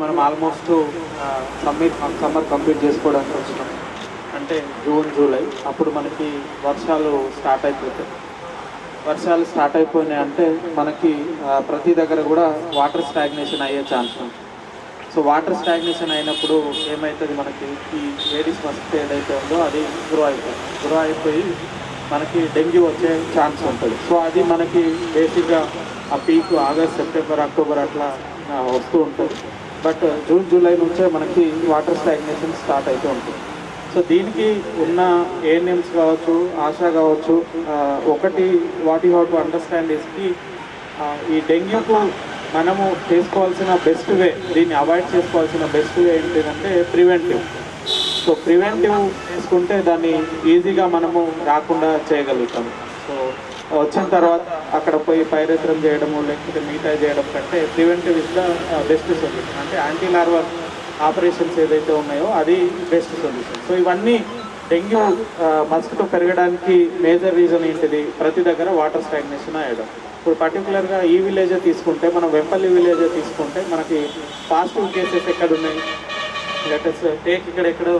మనం almost summit summer complete చేసుకోవడానికి వచ్చినాం. అంటే జూన్ జూలై. అప్పుడు మనకి వర్షాలు స్టార్ట్ అయిపోతాయి వర్షాలు స్టార్ట్ అయిపోయినాయి అంటే మనకి ప్రతి దగ్గర కూడా వాటర్ స్టాగ్నేషన్ అయ్యే ఛాన్స్ ఉంది. సో వాటర్ స్టాగ్నేషన్ అయినప్పుడు ఏమవుతుంది మనకి? ఈ లేడీస్ ఫస్ట్ ఏదైతే ఉందో అది గ్రో అయిపోతుంది. గ్రో అయిపోయి మనకి డెంగ్యూ వచ్చే ఛాన్స్ ఉంటుంది. సో అది మనకి బేసిక్గా ఆ పీక్ ఆగస్ట్ సెప్టెంబర్ అక్టోబర్ అట్లా వస్తూ ఉంటుంది. బట్ జూన్ జూలై నుంచే మనకి వాటర్ స్టాగ్నేషన్ స్టార్ట్ అవుతూ ఉంటుంది. సో దీనికి ఉన్న ఏఎన్ఎమ్స్ కావచ్చు ఆశా కావచ్చు ఒకటి what you have to understand ఇస్కి ఈ డెంగ్యూకు మనము చేసుకోవాల్సిన బెస్ట్ వే దీన్ని అవాయిడ్ చేసుకోవాల్సిన బెస్ట్ వే ఏంటిదంటే ప్రివెంటివ్ సో ప్రివెంటివ్ చేసుకుంటే దాన్ని ఈజీగా మనము రాకుండా చేయగలుగుతాము సో వచ్చిన తర్వాత అక్కడ పోయి పైరేత్రం చేయడము లేకపోతే మిగతా చేయడం కంటే preventive is the best solution. అంటే యాంటీ లార్వల్ ఆపరేషన్స్ ఏదైతే ఉన్నాయో అది బెస్ట్ సొల్యూషన్. సో ఇవన్నీ డెంగ్యూ మస్కిటో పెరగడానికి మేజర్ రీజన్ ఏంటిది? ప్రతి దగ్గర వాటర్ స్టాగ్నేషన్ అయ్యడం ఇప్పుడు పర్టికులర్గా ఈ విలేజ్ తీసుకుంటే మనం వెంపల్లి విలేజ్ తీసుకుంటే మనకి పాజిటివ్ కేసెస్ ఎక్కడ ఉన్నాయి? లెటెస్ టేక్ ఇక్కడ ఎక్కడో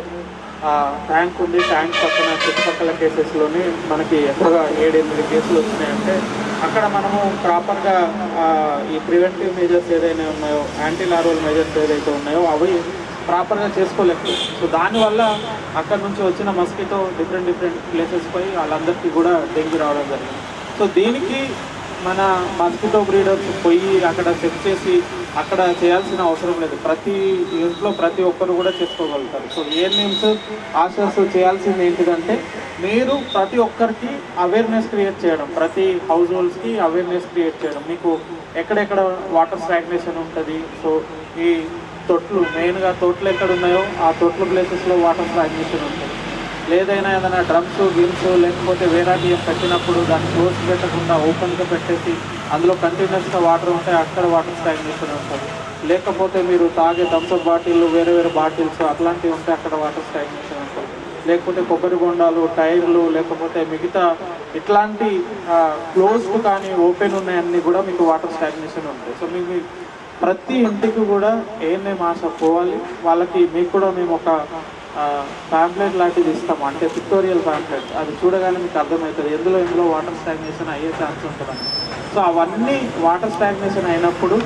ట్యాంక్ ఉంది. ట్యాంక్ పక్కన చుట్టుపక్కల కేసెస్లోని మనకి ఎక్కువగా ఏడెనిమిది కేసులు వచ్చినాయంటే అక్కడ మనము ప్రాపర్గా ఈ ప్రివెంటివ్ మెజర్స్ ఏదైనా ఉన్నాయో యాంటీ లారోల్ మెజర్స్ ఏదైతే ఉన్నాయో అవి ప్రాపర్గా చేసుకోలేదు సో దానివల్ల అక్కడ నుంచి వచ్చిన మస్కిటో డిఫరెంట్ డిఫరెంట్ ప్లేసెస్ పోయి వాళ్ళందరికీ కూడా డెంగ్యూ రావడం జరిగింది. సో దీనికి మన మస్కిటో బ్రీడర్స్ పోయి అక్కడ చెక్ చేసి అక్కడ చేయాల్సిన అవసరం లేదు. ప్రతి ఇంట్లో ప్రతి ఒక్కరు కూడా చేసుకోగలుగుతారు. సో ఏ నేమ్స్ ఆశర్స్ చేయాల్సింది ఏంటిదంటే మీరు ప్రతి ఒక్కరికి అవేర్నెస్ క్రియేట్ చేయడం. ప్రతి హౌస్ హోల్డ్స్కి అవేర్నెస్ క్రియేట్ చేయడం. మీకు ఎక్కడెక్కడ వాటర్ స్టాగ్నేషన్ ఉంటుంది. సో ఈ తొట్లు మెయిన్గా తొట్లు ఎక్కడ ఉన్నాయో ఆ తొట్లు ప్లేసెస్లో వాటర్ స్టాగ్నేషన్ ఉంటుంది. లేదైనా ఏదైనా డ్రమ్స్ గిమ్స్ లేకపోతే వేరాటియం పెట్టినప్పుడు దాన్ని క్లోజ్ పెట్టకుండా ఓపెన్గా పెట్టేసి అందులో కంటిన్యూస్గా వాటర్ ఉంటే అక్కడ వాటర్ స్టాగ్నేషన్ ఉంటుంది లేకపోతే మీరు తాగే థమ్స్అప్ బాటిల్ వేరే వేరే బాటిల్స్ అట్లాంటివి ఉంటే అక్కడ వాటర్ స్టాగ్నేషన్ ఉంటుంది లేకపోతే కొబ్బరి బొండాలు టైర్లు లేకపోతే మిగతా ఇట్లాంటి క్లోజ్డ్ కానీ ఓపెన్ ఉన్నాయన్నీ కూడా మీకు వాటర్ స్టాగ్నేషన్ ఉంటాయి. సో మీకు ప్రతి ఇంటికి కూడా ఏఎన్ఏ ఆశ పోవాలి. వాళ్ళకి మీకు కూడా మేము ఒక ప్యాంప్లెట్ లాంటిది ఇస్తాము. అంటే పిక్టోరియల్ ప్యాంప్లెట్ అది చూడగానే మీకు అర్థమవుతుంది. ఎందులో ఎందులో వాటర్ స్టాగ్నేషన్ అయ్యే ఛాన్స్ ఉంటుందని. సో అవన్నీ వాటర్ స్టాగ్నేషన్ అయినప్పుడు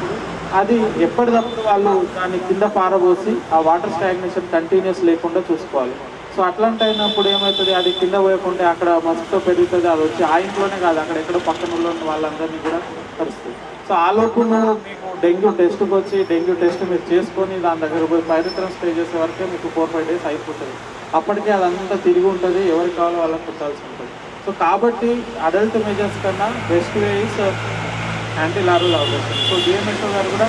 అది ఎప్పటికప్పుడు వాళ్ళు దాన్ని కింద పారబోసి ఆ వాటర్ స్టాగ్నేషన్ కంటిన్యూస్ లేకుండా చూసుకోవాలి. సో అట్లాంటి అయినప్పుడు ఏమవుతుంది? అది కింద పోయకుంటే అక్కడ మస్తు పెరుగుతుంది. అది వచ్చి ఆ ఇంట్లోనే కాదు అక్కడ ఎక్కడో పక్కన ఉన్న వాళ్ళందరినీ కూడా కలుస్తుంది. సో ఆ లోపు మీకు డెంగ్యూ టెస్ట్కి వచ్చి డెంగ్యూ టెస్ట్ మీరు చేసుకొని దాని దగ్గర పోయి పైరిత్రం స్ప్రే చేసే వరకే మీకు ఫోర్ ఫైవ్ డేస్ అయిపోతుంది. అప్పటికే అదంతా తిరిగి ఉంటుంది ఎవరికి కావాలో వాళ్ళకి కుట్టాల్సి ఉంటుంది. సో కాబట్టి అడల్ట్ మెజర్స్ కన్నా best way is anti larval operation so DMSO గారు కూడా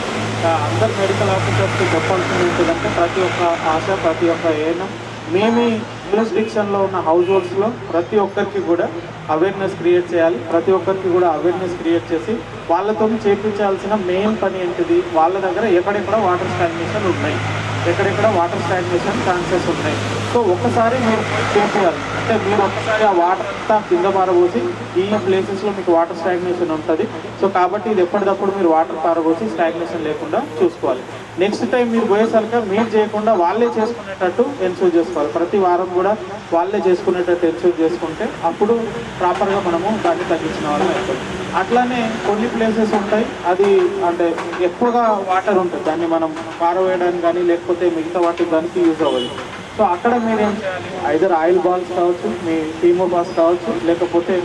అందరు మెడికల్ ఆఫీసర్స్కి చెప్పాల్సింది ఏంటంటే ప్రతి ఒక్క ఆశ ప్రతి ఒక్క ఏనం మేమే జ్యూరిస్డిక్షన్లో ఉన్న హౌస్ హోల్డ్స్లో ప్రతి ఒక్కరికి కూడా అవేర్నెస్ క్రియేట్ చేయాలి. ప్రతి ఒక్కరికి కూడా అవేర్నెస్ క్రియేట్ చేసి వాళ్ళతో చేపించాల్సిన మెయిన్ పని ఏంటిది? వాళ్ళ దగ్గర ఎక్కడెక్కడ వాటర్ స్టాగ్నేషన్ ఉన్నాయి? ఎక్కడెక్కడ వాటర్ స్టాగ్నేషన్ ఛాన్సెస్ ఉన్నాయి? సో ఒక్కసారి మీరు చేసేయాలి అంటే మీరు ఒక్కసారి ఆ వాటర్ అంతా కింద పారబోసి ఈ ప్లేసెస్లో మీకు వాటర్ స్టాగ్నేషన్ ఉంటుంది. సో కాబట్టి ఇది ఎప్పటికప్పుడు మీరు వాటర్ పారబోసి స్టాగ్నేషన్ లేకుండా చూసుకోవాలి. నెక్స్ట్ టైం మీరు పోయేసరికి మీరు చేయకుండా వాళ్ళే చేసుకునేటట్టు ఎన్షూర్ చేసుకోవాలి. ప్రతి వారం కూడా వాళ్ళే చేసుకునేటట్టు ఎన్షూర్ చేసుకుంటే అప్పుడు ప్రాపర్గా మనము దాన్ని తగ్గించిన వాళ్ళం అవుతుంది అట్లానే కొన్ని ప్లేసెస్ ఉంటాయి. అది అంటే ఎక్కువగా వాటర్ ఉంటుంది. దాన్ని మనం పారవేయడానికి కానీ లేకపోతే మిగతా వాటికి దానికి యూజ్ అవ్వాలి సో అక్కడ మీరు ఏం చేయాలి ఐదర్ ఆయిల్ బాల్స్ కావచ్చు మీ టీమో బాల్స్ కావచ్చు లేకపోతే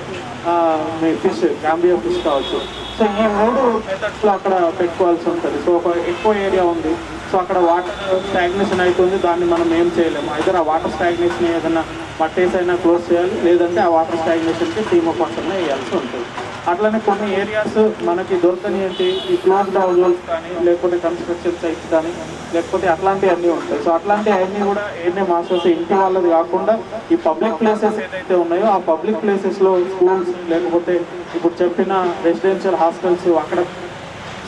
మీ ఫిష్ గాంబియా ఫిష్ కావచ్చు. సో ఈ మూడు మెథడ్స్లో అక్కడ పెట్టుకోవాల్సి ఉంటుంది. సో ఒక ఎక్కువ ఏరియా ఉంది. సో అక్కడ వాటర్ స్టాగ్నేషన్ అవుతుంది. దాన్ని మనం ఏం చేయలేము. ఐదర్ ఆ వాటర్ స్టాగ్నేషన్ ఏదైనా పట్టేసి అయినా క్లోజ్ చేయాలి లేదంటే ఆ వాటర్ స్టాగ్నేషన్కి టీమో ఆఫ్ వేయాల్సి ఉంటుంది. అట్లనే కొన్ని ఏరియాస్ మనకి దొరకని ఏంటి? ఈ క్లోజ్ హౌజెస్ కానీ లేకపోతే కన్స్ట్రక్షన్ సైట్స్ కానీ లేకపోతే అట్లాంటివి అన్నీ ఉంటాయి. సో అట్లాంటి అన్నీ కూడా ఏనే మాస్టర్స్ ఇంటి వాళ్ళది కాకుండా ఈ పబ్లిక్ ప్లేసెస్ ఏదైతే ఉన్నాయో ఆ పబ్లిక్ ప్లేసెస్లో స్కూల్స్ లేకపోతే ఇప్పుడు చెప్పిన రెసిడెన్షియల్ హాస్టల్స్ అక్కడ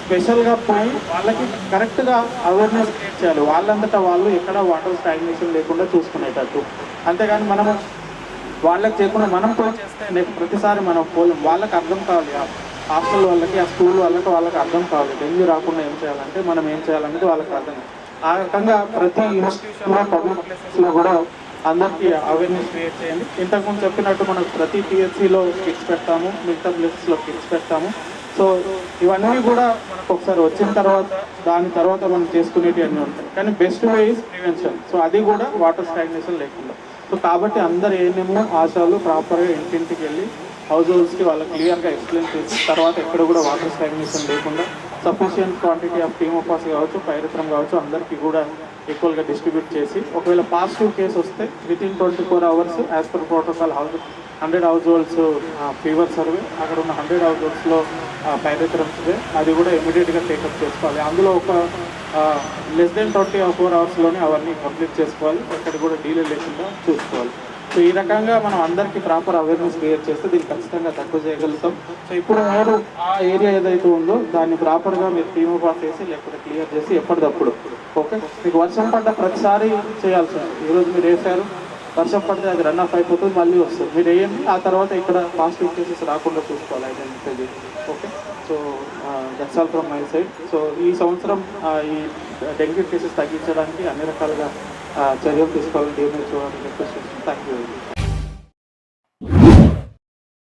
స్పెషల్గా పోయి వాళ్ళకి కరెక్ట్గా అవేర్నెస్ క్రియేట్ చేయాలి. వాళ్ళంతటా వాళ్ళు ఎక్కడ వాటర్ స్టాగ్నేషన్ లేకుండా చూసుకునేటట్టు. అంతేగాని మనము వాళ్ళకి చేయకుండా మనం పోయి చేస్తే నెక్స్ట్ ప్రతిసారి మనం పోలేం వాళ్ళకి అర్థం కావాలి. హాస్టల్ వాళ్ళకి ఆ స్కూల్ వాళ్ళకి వాళ్ళకి అర్థం కావాలి. డెంగ్యూ రాకుండా ఏం చేయాలంటే మనం ఏం చేయాలనేది వాళ్ళకి అర్థం. ఆ రకంగా ప్రతి ఇన్స్టిట్యూషన్లో పబ్లిక్ ప్లేసెస్లో కూడా అందరికీ అవేర్నెస్ క్రియేట్ చేయండి. ఇంతకుముందు చెప్పినట్టు మనకు ప్రతి పిహెచ్సిలో కిట్స్ పెడతాము మిగతా ప్లేసెస్లో కిట్స్ పెడతాము. సో ఇవన్నీ కూడా మనకు ఒకసారి వచ్చిన తర్వాత దాని తర్వాత మనం చేసుకునేవి అన్నీ ఉంటాయి. కానీ best way is prevention so అది కూడా వాటర్ స్టాగ్నేషన్ లేకుండా. సో కాబట్టి అందరు ఏమేమో ఆశాలు ప్రాపర్గా ఇంటింటికి వెళ్ళి హౌస్ హోల్డ్స్కి వాళ్ళకి క్లియర్గా ఎక్స్ప్లెయిన్ చేసి తర్వాత ఎక్కడ కూడా వాటర్ స్టాగ్నేషన్ లేకుండా సఫిషియంట్ క్వాంటిటీ ఆఫ్ టీమోపాస్ కావచ్చు పైరిత్రం కావచ్చు అందరికీ కూడా ఈక్వల్గా డిస్ట్రిబ్యూట్ చేసి ఒకవేళ పాజిటివ్ కేసు వస్తే within twenty four hours as per protocol house hundred households fever survey అక్కడ ఉన్న హండ్రెడ్ హౌస్ హోల్డ్స్లో పైరత్రమ్స్ అది కూడా ఇమీడియట్గా టేకప్ చేసుకోవాలి. అందులో ఒక లెస్ దెన్ ట్వంటీ ఫోర్ అవర్స్లోనే అవన్నీ కంప్లీట్ చేసుకోవాలి. ఎక్కడ కూడా డీలే లేకుండా చూసుకోవాలి. సో ఈ రకంగా మనం అందరికీ ప్రాపర్ అవేర్నెస్ క్రియేట్ చేస్తే దీన్ని ఖచ్చితంగా తక్కువ చేయగలుగుతాం. సో ఇప్పుడు మీరు ఆ ఏరియా ఏదైతే ఉందో దాన్ని ప్రాపర్గా మీరు టీమ్ పాస్ చేసి లేకపోతే క్లియర్ చేసి ఎప్పటికప్పుడు ఓకే మీకు వర్షం పడ్డ ప్రతిసారి చేయాల్సి ఈరోజు మీరు వేసారు వర్షం పడితే అది రన్ ఆఫ్ అయిపోతుంది మళ్ళీ వస్తుంది. మీరు వేయండి ఆ తర్వాత ఇక్కడ పాజిటివ్ కేసెస్ రాకుండా చూసుకోవాలి ఐడెంటిఫై చేసి okay so that's all from my side so ఈ సంవత్సరం ఈ డెంగ్యూ కేసెస్ తగ్గించడానికి అన్ని రకాలుగా చర్యలు తీసుకోవాలని డిఎంహెచ్ఓ రిక్వెస్ట్ చేస్తున్నాను థ్యాంక్ యూ